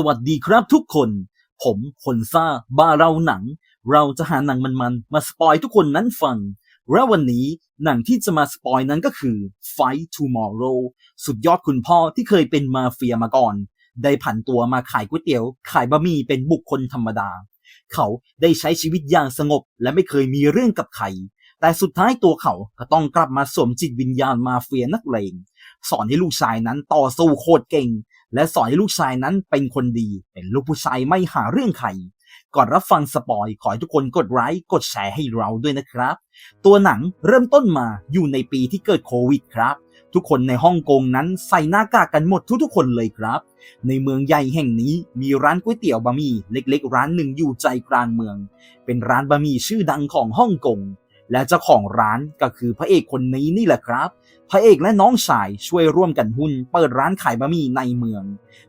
สวัสดีครับทุกคน ผมคนซ่าบาเราหนัง เราจะหาหนังมันๆ มาสปอยทุกคนนั้นฟัง และวันนี้หนังที่จะมาสปอยนั้นก็คือ Fight Tomorrow สุดยอดคุณพ่อที่เคยเป็นมาเฟียมาก่อน ได้ผันตัวมาขายก๋วยเตี๋ยว ขายบะหมี่เป็นบุคคลธรรมดา เขาได้ใช้ชีวิตอย่างสงบ และไม่เคยมีเรื่องกับใครแต่สุดท้ายตัวเขาก็ต้องกลับมาสวมจิตวิญญาณมาเฟียนักเลงสอนให้ลูกชายนั้นต่อสู้โคตรเก่ง และสอนให้ลูกชายนั้นเป็นคนดี เป็นลูกผู้ชายไม่หาเรื่องใคร ก่อนรับฟังสปอยขอให้ทุกคนกดไลค์กดแชร์ให้เราด้วยนะครับ ตัวหนังเริ่มต้นมาอยู่ในปีที่เกิดโควิดครับ ทุกคนในฮ่องกงนั้นใส่หน้ากากกันหมดทุกๆคนเลยครับ ในเมืองใหญ่แห่งนี้มีร้านก๋วยเตี๋ยวบะหมี่เล็ก ๆ ร้านหนึ่งอยู่ใจกลางเมือง เป็นร้านบะหมี่ชื่อดังของฮ่องกง และเจ้าของร้านก็คือพระเอกคนนี้นี่แหละครับ พระเอกและน้องชายช่วยร่วมกันหุ้น เปิดร้านขายบะหมี่ในเมือง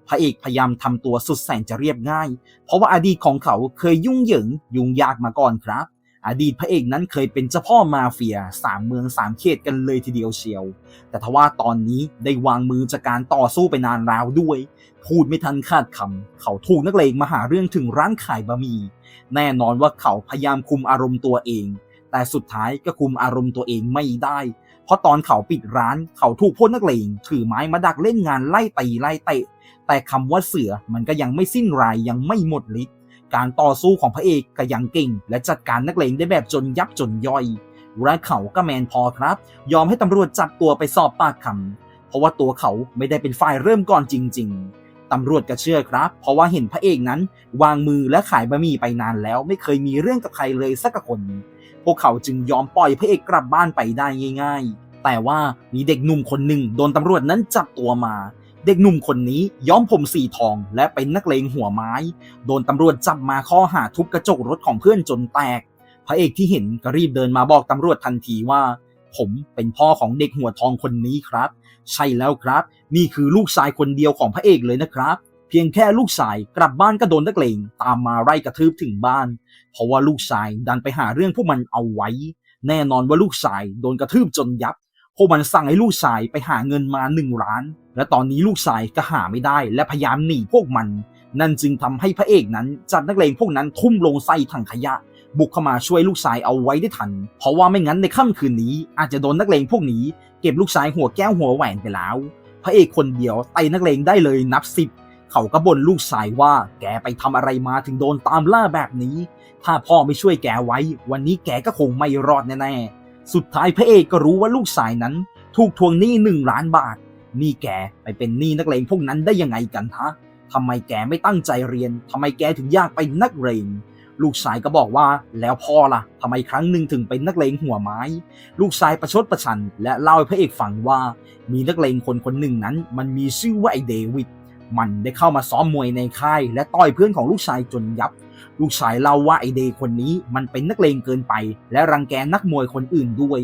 พระเอกพยายามทำตัวสุดแสนจะเรียบง่าย เพราะว่าอดีตของเขาเคยยุ่งเหยิงยุ่งยากมาก่อนครับ อดีตพระเอกนั้นเคยเป็นเจ้าพ่อมาเฟียสามเมืองสามเขตกันเลยทีเดียวเชียว แต่ทว่าตอนนี้ได้วางมือจากการต่อสู้ไปนานแล้วด้วย พูดไม่ทันขาดคำเขาถูกนักเลงมาหาเรื่องถึงร้านขายบะหมี่แน่นอนว่าเขาพยายามคุมอารมณ์ตัวเอง แต่สุดท้ายก็คุมอารมณ์ตัวเองไม่ได้ เพราะตอนเขาปิดร้านเขาถูกพวกนักเลงถือไม้มาดักเล่นงานไล่ตีไล่เตะ แต่คำว่าเสือมันก็ยังไม่สิ้นรายยังไม่หมดฤทธิ์การต่อสู้ของพระเอกก็ยังเก่ง และจัดการนักเลงได้แบบจนยับจนย่อยและเขาก็แมนพอครับ ยอมให้ตำรวจจับตัวไปสอบปากคำเพราะว่าตัวเขาไม่ได้เป็นฝ่ายเริ่มก่อนจริง ๆตำรวจก็เชื่อครับ เพราะว่าเห็นพระเอกนั้น วางมือและขายบะหมี่ไปนานแล้ว ไม่เคยมีเรื่องกับใครเลยสักคน วกเขาจึงยอมปล่อยพระเอกกลับบ้านไปได้ง่าย ๆ แต่ว่ามีเด็กหนุ่มคนหนึ่งโดนตำรวจนั้นจับตัวมา เด็กหนุ่มคนนี้ย้อมผมสีทองและเป็นนักเลงหัวไม้ โดนตำรวจจับมาข้อหาทุบกระจกรถของเพื่อนจนแตก พระเอกที่เห็นก็รีบเดินมาบอกตำรวจทันทีว่า ผมเป็นพ่อของเด็กหัวทองคนนี้ครับ ใช่แล้วครับ นี่คือลูกชายคนเดียวของพระเอกเลยนะครับ เพียงแค่ลูกชายกลับบ้านก็โดนนักเลงตามมาไล่กระทืบถึงบ้าน เพราะว่าลูกชายดันไปหาเรื่องพวกมันเอาไว้ แน่นอนว่าลูกชายโดนกระทืบจนยับพวกมันสั่งให้ลูกชายไปหาเงินมาหนึ่งล้าน และตอนนี้ลูกชายก็หาไม่ได้ และพยายามหนีพวกมัน นั่นจึงทำให้พระเอกนั้นจับนักเลงพวกนั้นทุ่มลงใส่ถังขยะ บุกเข้ามาช่วยลูกชายเอาไว้ได้ทัน เพราะว่าไม่งั้นในค่ำคืนนี้ อาจจะโดนนักเลงพวกนี้ เก็บลูกชายหัวแก้วหัวแหวนไปแล้ว พระเอกคนเดียวไต่นักเลงได้เลยนับสิบ เขาก็บ่นลูกชายว่าแกไปทำอะไรมาถึงโดนตามล่าแบบนี้ ถ้าพ่อไม่ช่วยแกไว้ วันนี้แกก็คงไม่รอดแน่ๆ สุดท้ายพระเอกก็รู้ว่าลูกชายนั้น ถูกทวงหนี้หนึ่งล้านบาท นี่แกไปเป็นหนี้นักเลงพวกนั้นได้ยังไงกันฮะทำไมแกไม่ตั้งใจเรียนทำไมแกถึงอยากเป็นนักเลงลูกชายก็บอกว่าแล้วพ่อล่ะทำไมครั้งหนึ่งถึงเป็นนักเลงหัวไม้ ลูกชายประชดประชัน และเล่าให้พระเอกฟังว่า มีนักเลงคนคนหนึ่งนั้น มันมีชื่อว่าไอเดวิด มันได้เข้ามาซ้อมมวยในค่าย และต่อยเพื่อนของลูกชายจนยับ ลูกชายเล่าว่าไอเดย์คนนี้มันเป็นนักเลงเกินไป และรังแกนักมวยคนอื่นด้วย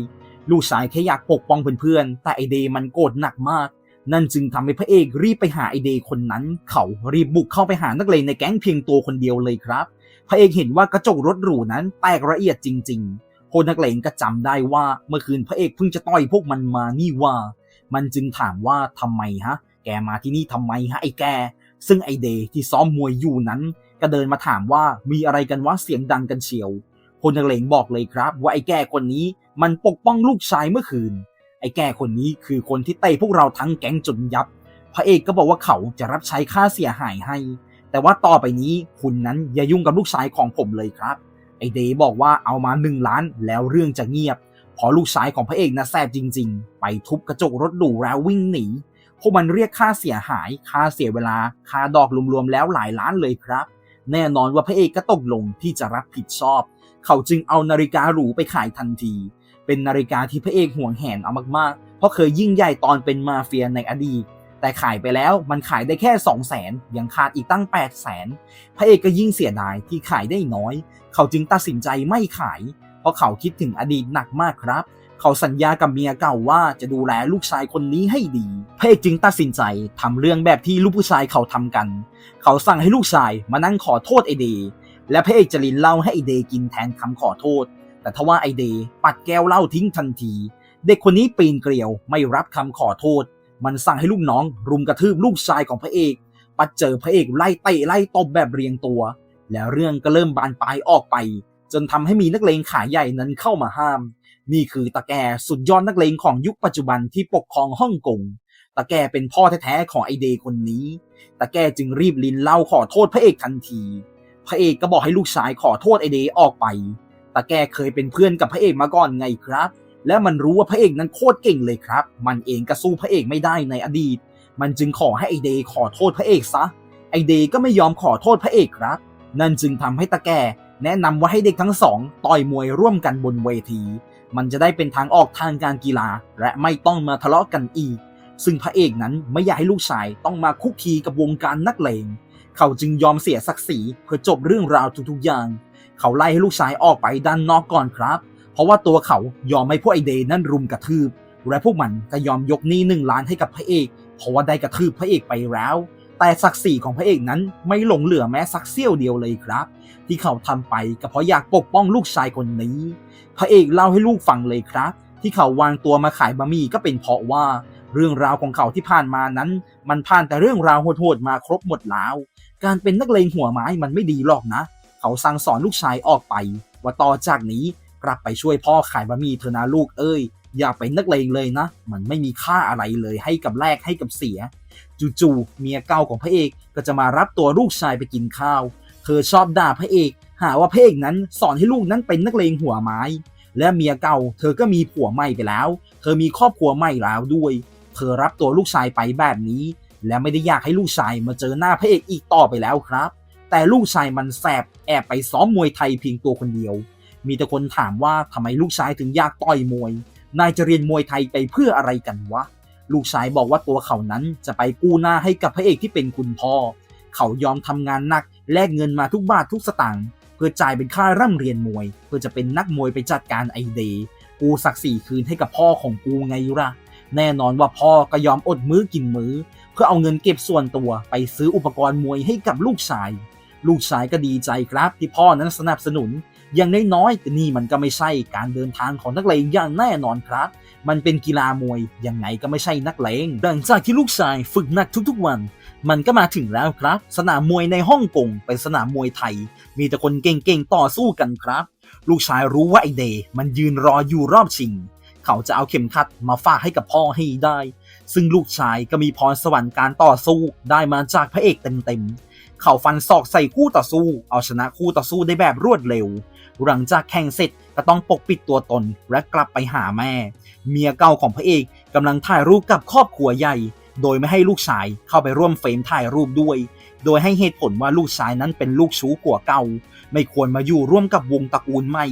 ลูกชายแค่อยากปกป้องเพื่อนๆแต่ไอเดย์มันโกรธหนักมาก นั่นจึงทำให้พระเอกรีบไปหาไอเดย์คนนั้น เขารีบบุกเข้าไปหานักเลงในแก๊งเพียงตัวคนเดียวเลยครับ พระเอกเห็นว่ากระจกรถหรูนั้นแตกละเอียดจริงๆพวกนักเลงก็จำได้ว่าเมื่อคืนพระเอกเพิ่งจะต่อยพวกมันมานี่ว่ามันจึงถามว่าทำไมฮะ แกมาที่นี่ทำไมฮะไอ้แก ซึ่งไอเดย์ที่ซ้อมมวยอยู่นั้น ก็เดินมาถามว่ามีอะไรกันวะเสียงดังกันเชียวพลนักเลงบอกเลยครับ ว่าไอ้แก่คนนี้มันปกป้องลูกชายเมื่อคืน ไอ้แก่คนนี้คือคนที่เตะพวกเราทั้งแก๊งจนยับ พระเอกก็บอกว่าเขาจะรับใช้ค่าเสียหายให้ แต่ว่าต่อไปนี้คุณนั้นอย่ายุ่งกับลูกชายของผมเลยครับ ไอเดย์บอกว่าเอามาหนึ่งล้านแล้วเรื่องจะเงียบพอลูกชายของพระเอกนะแสบจริง ๆ ไปทุบกระจกรถหรูแล้ววิ่งหนี วกมันเรียกค่าเสียหาย ค่าเสียเวลา ค่าดอกรวมๆแล้วหลายล้านเลยครับ แน่นอนว่าพระเอกก็ตกลงที่จะรับผิดชอบ เขาจึงเอานาฬิกาหรูไปขายทันที เป็นนาฬิกาที่พระเอกห่วงแหนเอามากๆ เพราะเคยยิ่งใหญ่ตอนเป็นมาเฟียในอดีต แต่ขายไปแล้วมันขายได้แค่ 2 0 0แสนยังขาดอีกตั้ง 8 0 0แสนพระเอกก็ยิ่งเสียดายที่ขายได้น้อย เขาจึงตัดสินใจไม่ขาย เพราะเขาคิดถึงอดีตหนักมากครับ เขาสัญญากับเมียเก่าว่าจะดูแลลูกชายคนนี้ให้ดีพระเอกจึงตัดสินใจทำเรื่องแบบที่ลูกผู้ชายเขาทำกัน เขาสั่งให้ลูกชายมานั่งขอโทษไอเดย์และพระเอกจะลินเหล้าให้ไอเดย์กินแทนคำขอโทษ แต่ทว่าไอเดย์ปัดแก้วเหล้าทิ้งทันที เด็กคนนี้ปีนเกลียวไม่รับคำขอโทษ มันสั่งให้ลูกน้องรุมกระทืบลูกชายของพระเอก ปัดเจอพระเอกไล่เตะไล่ตบแบบเรียงตัว แล้วเรื่องก็เริ่มบานปลายออกไป จนทำให้มีนักเลงขาใหญ่นั้นเข้ามาห้าม นี่คือตาแกสุดยอดนักเลงของยุคปัจจุบันที่ปกครองฮ่องกงตาแกเป็นพ่อแท้ๆของไอเดย์คนนี้ตาแกจึงรีบลินเล่าขอโทษพระเอกทันที พระเอกก็บอกให้ลูกชายขอโทษไอเดย์ออกไปตาแกเคยเป็นเพื่อนกับพระเอกมาก่อนไงครับ และมันรู้ว่าพระเอกนั้นโคตรเก่งเลยครับ มันเองก็สู้พระเอกไม่ได้ในอดีต มันจึงขอให้ไอเดย์ขอโทษพระเอกซะ ไอเดย์ก็ไม่ยอมขอโทษพระเอกครับ นั่นจึงทำให้ตาแกแนะนำว่าให้เด็กทั้งสองต่อยมวยร่วมกันบนเวที มันจะได้เป็นทางออกทางการกีฬา และไม่ต้องมาทะเลาะกันอีก ซึ่งพระเอกนั้นไม่อยากให้ลูกชายต้องมาคุกคีกับวงการนักเลง เขาจึงยอมเสียศักดิ์ศรีเพื่อจบเรื่องราวทุกๆอย่าง เขาไล่ให้ลูกชายออกไปด้านนอกก่อนครับ เพราะว่าตัวเขายอมให้พวกไอเดย์นั่นรุมกระทืบ และพวกมันก็ยอมยกหนี้หนึ่งล้านให้กับพระเอก เพราะว่าได้กระทืบพระเอกไปแล้ว แต่ศักดิ์ศรีของพระเอกนั้นไม่หลงเหลือแม้สักเสี้ยวเดียวเลยครับ ที่เขาทำไปก็เพราะอยากปกป้องลูกชายคนนี้ พระเอกเล่าให้ลูกฟังเลยครับ ที่เขาวางตัวมาขายบะหมี่ก็เป็นเพราะว่า เรื่องราวของเขาที่ผ่านมานั้น มันผ่านแต่เรื่องราวโหดๆมาครบหมดแล้ว การเป็นนักเลงหัวไม้มันไม่ดีหรอกนะ เขาสั่งสอนลูกชายออกไป ว่าต่อจากนี้กลับไปช่วยพ่อขายบะหมี่เถอะนะลูกเอ้ยอย่าไปนักเลงเลยนะ มันไม่มีค่าอะไรเลยให้กับแลกให้กับเสีย จู่ๆเมียเก่าของพระเอกก็จะมารับตัวลูกชายไปกินข้าว เธอชอบด่าพระเอก หาว่าพระเอกนั้นสอนให้ลูกนั้นเป็นนักเลงหัวไม้ และเมียเก่า เธอก็มีผัวใหม่ไปแล้ว เธอมีครอบครัวใหม่แล้วด้วย เธอรับตัวลูกชายไปแบบนี้ และไม่ได้อยากให้ลูกชายมาเจอหน้าพระเอกอีกต่อไปแล้วครับ แต่ลูกชายมันแสบแอบไปซ้อมมวยไทยเพียงตัวคนเดียว มีแต่คนถามว่าทำไมลูกชายถึงอยากต่อยมวย นายจะเรียนมวยไทยไปเพื่ออะไรกันวะ ลูกชายบอกว่าตัวเขานั้นจะไปกู้หน้าให้กับพระเอกที่เป็นคุณพ่อ เขายอมทำงานหนักแลกเงินมาทุกบาททุกสตางค์เพื่อจ่ายเป็นค่าร่ำเรียนมวย เพื่อจะเป็นนักมวยไปจัดการไอเดย์กูศักดิ์ศรีคืนให้กับพ่อของกูไงล่ะแน่นอนว่าพ่อก็ยอมอดมื้อกินมื้อ เพื่อเอาเงินเก็บส่วนตัวไปซื้ออุปกรณ์มวยให้กับลูกชาย ลูกชายก็ดีใจครับที่พ่อนั้นสนับสนุน อย่างน้อยๆนี่มันก็ไม่ใช่การเดินทางของนักเลงอย่างแน่นอนครับ มันเป็นกีฬามวยยังไงก็ไม่ใช่นักเลงหลังจากที่ลูกชายฝึกหนักทุกๆวัน มันก็มาถึงแล้วครับ สนามมวยในฮ่องกงเป็นสนามมวยไทย มีแต่คนเก่งๆต่อสู้กันครับ ลูกชายรู้ว่าไอเดย์มันยืนรออยู่รอบชิงเขาจะเอาเข็มขัดมาฝากให้กับพ่อให้ได้ ซึ่งลูกชายก็มีพรสวรรค์การต่อสู้ได้มาจากพระเอกเต็มๆ เขาฟันศอกใส่คู่ต่อสู้ เอาชนะคู่ต่อสู้ได้แบบรวดเร็ว หลังจากแข่งเสร็จก็ต้องปกปิดตัวตนและกลับไปหาแม่ เมียเก่าของพระเอกกำลังถ่ายรูปกับครอบครัวใหญ่ โดยไม่ให้ลูกชายเข้าไปร่วมเฟรมถ่ายรูปด้วย โดยให้เหตุผลว่าลูกชายนั้นเป็นลูกชู้ผัวเก่า ไม่ควรมาอยู่ร่วมกับวงตระกูลใหม่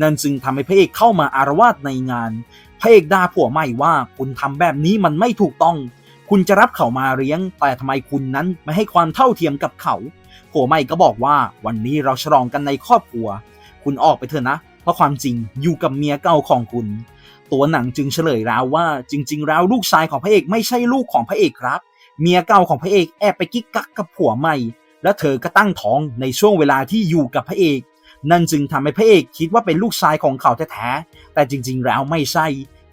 นั่นจึงทำให้พระเอกเข้ามาอารวาสในงาน พระเอกด่าผัวใหม่ว่าคุณทำแบบนี้มันไม่ถูกต้อง คุณจะรับเขามาเลี้ยง แต่ทำไมคุณนั้นไม่ให้ความเท่าเทียมกับเขาผัวใหม่ก็บอกว่าวันนี้เราฉลองกันในครอบครัว คุณออกไปเถอะนะ เพราะความจริงอยู่กับเมียเก่าของคุณ ตัวหนังจึงเฉลยแล้วว่าจริง ๆ แล้วลูกชายของพระเอกไม่ใช่ลูกของพระเอกครับ เมียเก่าของพระเอกแอบไปกิ๊กกักกับผัวใหม่ และเธอก็ตั้งท้องในช่วงเวลาที่อยู่กับพระเอก นั่นจึงทำให้พระเอกคิดว่าเป็นลูกชายของเขาแท้ๆแต่จริง ๆ แล้วไม่ใช่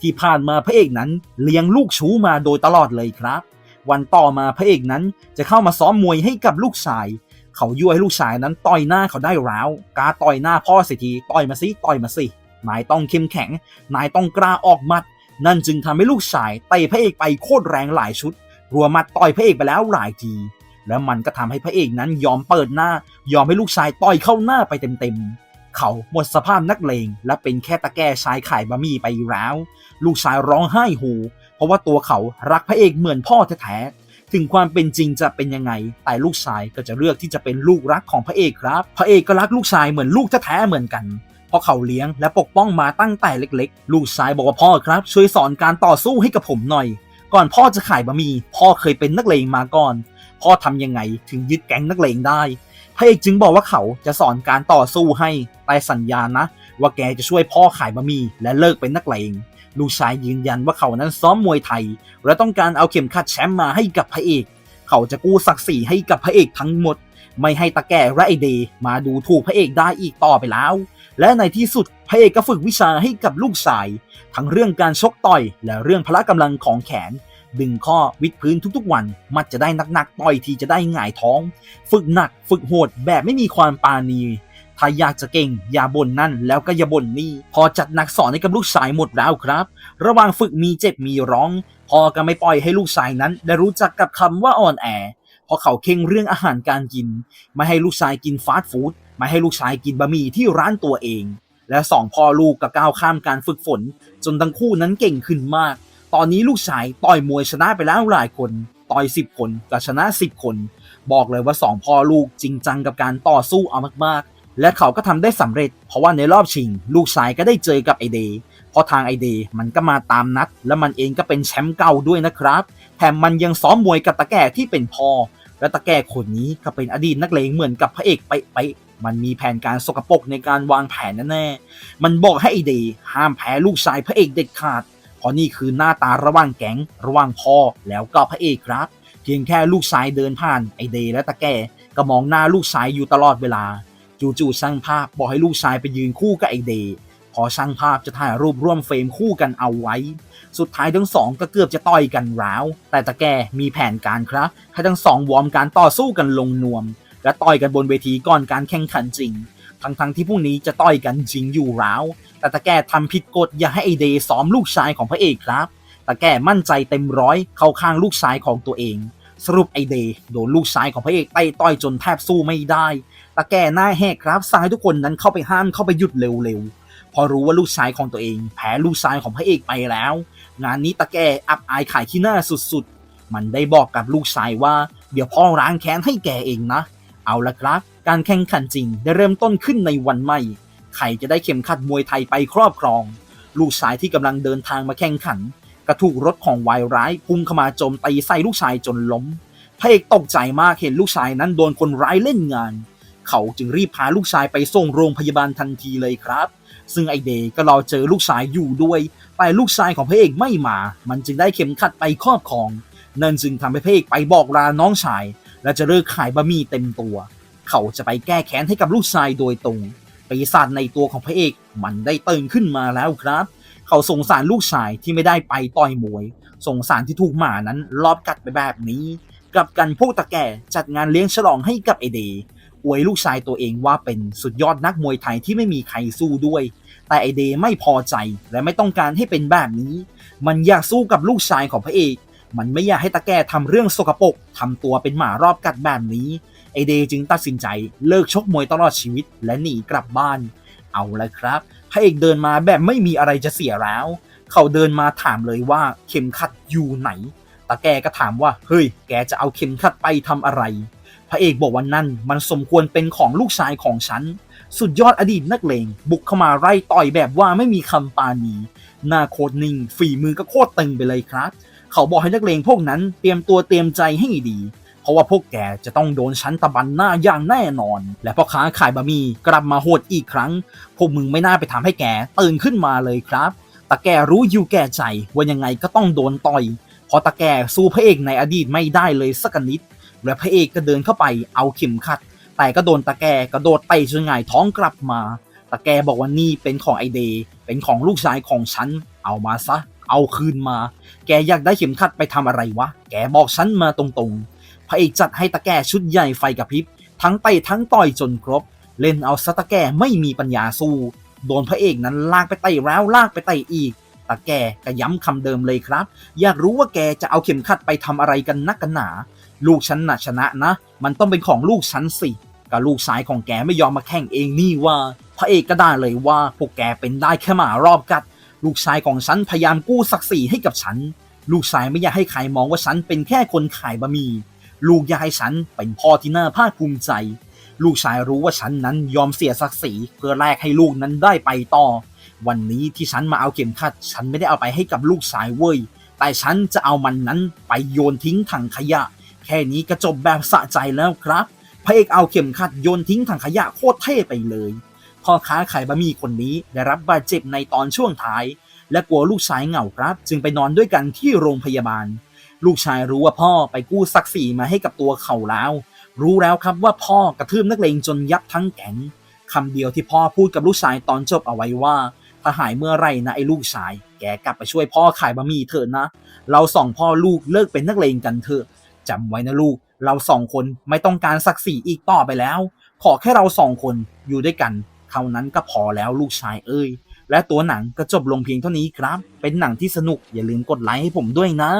ที่ผ่านมาพระเอกนั้นเลี้ยงลูกชู้มาโดยตลอดเลยครับ วันต่อมาพระเอกนั้นจะเข้ามาซ้อมมวยให้กับลูกชาย เขายั่วให้ลูกชายนั้นต่อยหน้าเขาได้แล้วกาต่อยหน้าพ่อเสียทีต่อยมาสิต่อยมาสินายต้องเข้มแข็ง นายต้องกล้าออกหมัด นั่นจึงทำให้ลูกชายเตะพระเอกไปโคตรแรงหลายชุด รัวหมัดต่อยพระเอกไปแล้วหลายที แล้วมันก็ทำให้พระเอกนั้นยอมเปิดหน้า ยอมให้ลูกชายต่อยเข้าหน้าไปเต็มๆ เขาหมดสภาพนักเลง และเป็นแค่ตะแก่ชายขายบะหมี่ไปแล้ว ลูกชายร้องไห้โฮเพราะว่าตัวเขารักพระเอกเหมือนพ่อแท้ๆถึงความเป็นจริงจะเป็นยังไง แต่ลูกชายก็จะเลือกที่จะเป็นลูกรักของพระเอกครับ พระเอกก็รักลูกชายเหมือนลูกแท้ๆเหมือนกัน เพราะเขาเลี้ยงและปกป้องมาตั้งแต่เล็กๆ ลูกชายบอกว่าพ่อครับ ช่วยสอนการต่อสู้ให้กับผมหน่อย ก่อนพ่อจะขายบะหมี่พ่อเคยเป็นนักเลงมาก่อน พ่อทำยังไงถึงยึดแก๊งนักเลงได้พระเอกจึงบอกว่าเขาจะสอนการต่อสู้ให้แต่สัญญานะ ว่าแกจะช่วยพ่อขายบะหมี่และเลิกเป็นนักเลงลูกชายยืนยันว่าเขานั้นซ้อมมวยไทย และต้องการเอาเข็มขัดแชมป์มาให้กับพระเอก เขาจะกู้ศักดิ์ศรีให้กับพระเอกทั้งหมด ไม่ให้ตาแก่และไอเดมาดูถูกพระเอกได้อีกต่อไปแล้ว และในที่สุดพระเอกก็ฝึกวิชาให้กับลูกชาย ทั้งเรื่องการชกต่อยและเรื่องพละกำลังของแขน ดึงข้อวิดพื้นทุกๆวัน มัดจะได้หนักๆต่อยทีจะได้หงายท้อง ฝึกหนัก ฝึกโหดแบบไม่มีความปาณีถ้าอยากจะเก่งอย่าบ่นนั่นแล้วก็อย่าบ่นนี่ พอจัดหนักสอนให้กับลูกชายหมดแล้วครับ ระหว่างฝึกมีเจ็บมีร้อง พอก็ไม่ปล่อยให้ลูกชายนั้น ได้รู้จักกับคำว่าอ่อนแอพราะเขาเข่งเรื่องอาหารการกิน ไม่ให้ลูกชายกินฟาสต์ฟู้ดไม่ให้ลูกชายกินบะหมี่ที่ร้านตัวเอง และสองพ่อลูกก็ก้าวข้ามการฝึกฝน จนทั้งคู่นั้นเก่งขึ้นมาก ตอนนี้ลูกชายต่อยมวยชนะไปแล้วหลายคน ต่อย 10 คนก็ชนะ 10 คน บอกเลยว่าสองพ่อลูกจริงจังกับการต่อสู้เอามากๆ และเขาก็ทำได้สำเร็จ เพราะว่าในรอบชิง ลูกชายก็ได้เจอกับไอเดย์เพราะทางไอเดย์มันก็มาตามนัด และมันเองก็เป็นแชมป์เก่าด้วยนะครับ แถมมันยังซ้อมมวยกับตะแก่ที่เป็นพ่อ และตะแก่คนนี้ก็เป็นอดีตนักเลงเหมือนกับพระเอกไปไปมันมีแผนการสกปรกในการวางแผนแน่ๆ มันบอกให้ไอเดย์ห้ามแพ้ลูกชายพระเอกเด็ดขาด ราะนี่คือหน้าตาระหว่างแก๊งระหว่างพ่อแล้วก็พระเอกครับ เพียงแค่ลูกชายเดินผ่านไอเดย์และตะแก่ก็มองหน้าลูกชายอยู่ตลอดเวลา จู่ๆช่างภาพบอกให้ลูกชายไปยืนคู่กับไอเดย์พอช่างภาพจะถ่ายรูปร่วมเฟรมคู่กันเอาไว้ สุดท้ายทั้งสองก็เกือบจะต่อยกันร้าว แต่ตะแก่มีแผนการครับ ให้ทั้งสองวอร์มการต่อสู้กันลงนวม และต่อยกันบนเวทีก่อนการแข่งขันจริง ทั้งๆที่พรุ่งนี้จะต่อยกันจริงอยู่ร้าวแต่ตะแก่ทำผิดกฎอย่าให้ไอเดย์ซ้อมลูกชายของพระเอกครับ ตะแก่มั่นใจเต็มร้อยเข้าข้างลูกชายของตัวเอง สรุปไอเดย์โดนลูกชายของพระเอกไต่ต่อยจนแทบสู้ไม่ได้ ตะแก่หน้าแหกครับสั่งให้ทุกคนนั้นเข้าไปห้ามเข้าไปหยุดเร็วๆ พอรู้ว่าลูกชายของตัวเอง แพ้ลูกชายของพระเอกไปแล้ว งานนี้ตะแก่อับอายขายขี้หน้าสุดๆ มันได้บอกกับลูกชายว่า เดี๋ยวพ่อล้างแค้นให้แกเองนะ เอาละครับ การแข่งขันจริงได้เริ่มต้นขึ้นในวันใหม่ ใครจะได้เข็มขัดมวยไทยไปครอบครอง ลูกชายที่กำลังเดินทางมาแข่งขัน กระถูกรถของวายร้ายพุ่งเข้ามาโจมตีใส่ลูกชายจนล้มพระเอกตกใจมากเห็นลูกชายนั้นโดนคนร้ายเล่นงาน เขาจึงรีบพาลูกชายไปส่งโรงพยาบาลทันทีเลยครับ ซึ่งไอเดย์ก็รอเจอลูกชายอยู่ด้วย แต่ลูกชายของพระเอกไม่มา มันจึงได้เข็มขัดไปครอบครองนั่นจึงทำให้พระเอกไปบอกลาน้องชาย และจะเลิกขายบะหมี่เต็มตัว เขาจะไปแก้แค้นให้กับลูกชายโดยตรงปีศาจในตัวของพระเอกมันได้ตื่นขึ้นมาแล้วครับ เขาสงสารลูกชายที่ไม่ได้ไปต่อยมวย สงสารที่ถูกหมานั้นลอบกัดไปแบบนี้ กลับกันพวกตะแก่จัดงานเลี้ยงฉลองให้กับไอเดย์อวยลูกชายตัวเองว่าเป็นสุดยอดนักมวยไทยที่ไม่มีใครสู้ด้วย แต่ไอเดย์ไม่พอใจและไม่ต้องการให้เป็นแบบนี้ มันอยากสู้กับลูกชายของพระเอก มันไม่อยากให้ตะแก่ทำเรื่องสกปรกทำตัวเป็นหมารอบกัดแบบนี้ ไอเดย์จึงตัดสินใจเลิกชกมวยตลอดชีวิตและหนีกลับบ้าน เอาละครับพระเอกเดินมาแบบไม่มีอะไรจะเสียแล้ว เขาเดินมาถามเลยว่าเข็มขัดอยู่ไหน ตาแกก็ถามว่า เฮ้ย แกจะเอาเข็มขัดไปทำอะไร พระเอกบอกว่านั่นมันสมควรเป็นของลูกชายของฉัน สุดยอดอดีตนักเลงบุกเข้ามาไล่ต่อยแบบว่าไม่มีคำปาณีหน้าโคตรนิ่ง ฝีมือก็โคตรตึงไปเลยครับ เขาบอกให้นักเลงพวกนั้นเตรียมตัวเตรียมใจให้ดี เพราะว่าพวกแกจะต้องโดนชั้นตะบันหน้าอย่างแน่นอน และพ่อค้าขายบะหมี่กลับมาโหดอีกครั้ง พวกมึงไม่น่าไปทำให้แกตื่นขึ้นมาเลยครับตาแกรู้อยู่แก่ใจว่ายังไงก็ต้องโดนต่อยเพราะตาแกสู้พระเอกในอดีตไม่ได้เลยสักนิด และพระเอกก็เดินเข้าไปเอาเข็มขัด แต่ก็โดนตาแกกระโดดเตะจนหงายท้องกลับมาตาแกบอกว่านี่เป็นของไอเดย์เป็นของลูกชายของฉัน เอามาซะ เอาคืนมา แกอยากได้เข็มขัดไปทำอะไรวะ แกบอกฉันมาตรงๆ ระเอกจัดให้ตาแก่ชุดใหญ่ไฟกระพริบ ทั้งเตะทั้งต่อยจนครบ เล่นเอาซะตาแก่ไม่มีปัญญาสู้ โดนพระเอกนั้นลากไปเตะแล้วลากไปเตะอีกตาแก่ก็ย้ำคำเดิมเลยครับ อยากรู้ว่าแกจะเอาเข็มขัดไปทำอะไรกันนักกันหนา ลูกฉันน่ะชนะนะ มันต้องเป็นของลูกฉันสิก็ลูกชายของแกไม่ยอมมาแข่งเองนี่ว่า พระเอกก็ได้เลยว่าพวกแกเป็นได้แค่หมารอบกัด ลูกชายของฉันพยายามกู้ศักดิ์ศรีให้กับฉัน ลูกชายไม่อยากให้ใครมองว่าฉันเป็นแค่คนขายบะหมี่ ลูกยากให้ฉันเป็นพ่อที่น่าภาคภูมิใจ ลูกชายรู้ว่าฉันนั้นยอมเสียศักดิ์ศรีเพื่อแลกให้ลูกนั้นได้ไปต่อ วันนี้ที่ฉันมาเอาเข็มขัด ฉันไม่ได้เอาไปให้กับลูกชายเว้ย แต่ฉันจะเอามันนั้นไปโยนทิ้งถังขยะ แค่นี้ก็จบแบบสะใจแล้วครับพระเอกเอาเข็มขัดโยนทิ้งถังขยะโคตรเท่ไปเลย พ่อค้าขายบะหมี่คนนี้ได้รับบาดเจ็บในตอนช่วงท้าย และกลัวลูกชายเหงาครับ จึงไปนอนด้วยกันที่โรงพยาบาล ลูกชายรู้ว่าพ่อไปกู้ศักดิ์ศรีมาให้กับตัวเขาแล้ว รู้แล้วครับว่าพ่อกระทืบนักเลงจนยับทั้งแก๊งคำเดียวที่พ่อพูดกับลูกชายตอนจบเอาไว้ว่าถ้าหายเมื่อไรนะไอ้ลูกชาย แกกลับไปช่วยพ่อขายบะหมี่เถอะนะ เราสองพ่อลูกเลิกเป็นนักเลงกันเถอะจำไว้นะลูก เราสองคนไม่ต้องการศักดิ์ศรีอีกต่อไปแล้ว ขอแค่เราสองคนอยู่ด้วยกันเท่านั้นก็พอแล้วลูกชายเอ้ย และตัวหนังก็จบลงเพียงเท่านี้ครับ เป็นหนังที่สนุกอย่าลืมกดไลค์ให้ผมด้วยนะ